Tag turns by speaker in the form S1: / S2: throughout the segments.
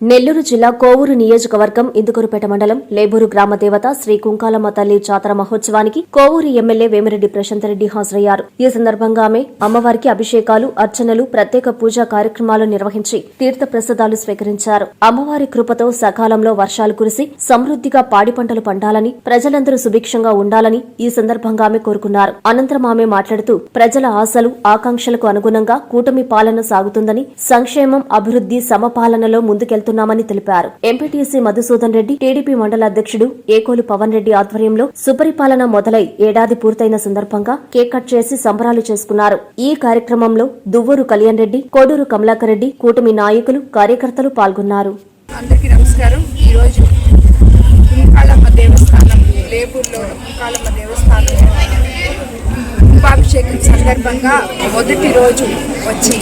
S1: నెల్లూరు జిల్లా కోవూరు నియోజకవర్గం ఇందుకూరుపేట మండలం లేబూరు గ్రామ దేవత శ్రీ కుంకాలమ్మ తల్లి జాతర మహోత్సవానికి కోవూరు ఎమ్మెల్యే వేమిరెడ్డి ప్రశాంతరెడ్డి హాజరయ్యారు. ఈ సందర్భంగా ఆమె అమ్మవారికి అభిషేకాలు అర్చనలు ప్రత్యేక పూజా కార్యక్రమాలు నిర్వహించి తీర్థ ప్రసాదాలు స్వీకరించారు. అమ్మవారి కృపతో సకాలంలో వర్షాలు కురిసి సమృద్దిగా పాడి పంటలు పండాలని ప్రజలందరూ సుభిక్షంగా ఉండాలని ఈ సందర్భంగా ఆమె కోరుకున్నారు. అనంతరం ఆమె మాట్లాడుతూ ప్రజల ఆశలు ఆకాంక్షలకు అనుగుణంగా కూటమి పాలన సాగుతుందని సంక్షేమం అభివృద్ది సమపాలనలో వెళ్తున్నామని తెలిపారు. ఎంపీటీసీ మధుసూదన్ రెడ్డి టీడీపీ మండల అధ్యక్షుడు ఏకోలు పవన్ రెడ్డి ఆధ్వర్యంలో సుపరిపాలన మొదలై ఏడాది పూర్తయిన సందర్భంగా కేక్ కట్ చేసి సంబరాలు చేసుకున్నారు. ఈ కార్యక్రమంలో దువ్వూరు కళ్యాణ్ రెడ్డి కోడూరు కమలాకర్ రెడ్డి కూటమి నాయకులు కార్యకర్తలు పాల్గొన్నారు.
S2: అందరికీ నమస్కారం. ఈరోజు దేవస్థానం దేవస్థానం కుంభాభిషేకం సందర్భంగా మొదటి రోజు వచ్చి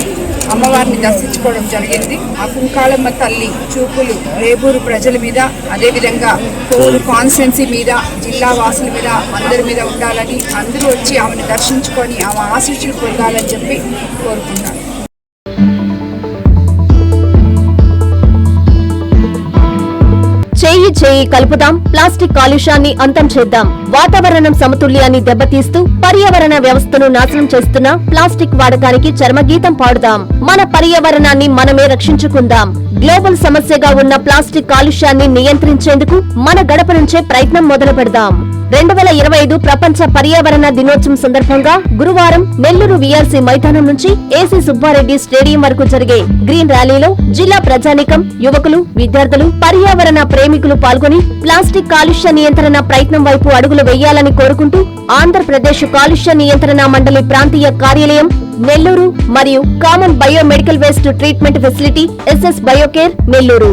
S2: అమ్మవారిని దర్శించుకోవడం జరిగింది. ఆ కుంకాలమ్మ తల్లి చూపులు రేపూరు ప్రజల మీద అదేవిధంగా కోలు కాన్స్టిట్యున్సీ మీద జిల్లా వాసుల మీద అందరి మీద ఉండాలని అందరూ వచ్చి ఆమెను దర్శించుకొని ఆమె ఆశీస్సులు పొందాలని చెప్పి కోరుకున్నాను
S1: చేయి చేయి కలుపుదాం. ప్లాస్టిక్ కాలుష్యాన్ని అంతం చేద్దాం. వాతావరణం సమతుల్యాన్ని దెబ్బతీస్తూ పర్యావరణ వ్యవస్థను నాశనం చేస్తున్న ప్లాస్టిక్ వాడకానికి చర్మగీతం పాడుదాం. మన పర్యావరణాన్ని మనమే రక్షించుకుందాం. గ్లోబల్ సమస్యగా ఉన్న ప్లాస్టిక్ కాలుష్యాన్ని నియంత్రించేందుకు మన గడప నుంచే ప్రయత్నం మొదలు పెడదాం రెండు వేల ఇరవై ఐదు ప్రపంచ పర్యావరణ దినోత్సవం సందర్భంగా గురువారం నెల్లూరు వీఆర్సీ మైదానం నుంచి ఏసీ సుబ్బారెడ్డి స్టేడియం వరకు జరిగే గ్రీన్ ర్యాలీలో జిల్లా ప్రజానికం యువకులు విద్యార్థులు పర్యావరణ ప్రేమికులు పాల్గొని ప్లాస్టిక్ కాలుష్య నియంత్రణ ప్రయత్నం వైపు అడుగులు వేయాలని కోరుకుంటూ ఆంధ్రప్రదేశ్ కాలుష్య నియంత్రణ మండలి ప్రాంతీయ కార్యాలయం నెల్లూరు మరియు common biomedical waste treatment facility SS biocare Nellore.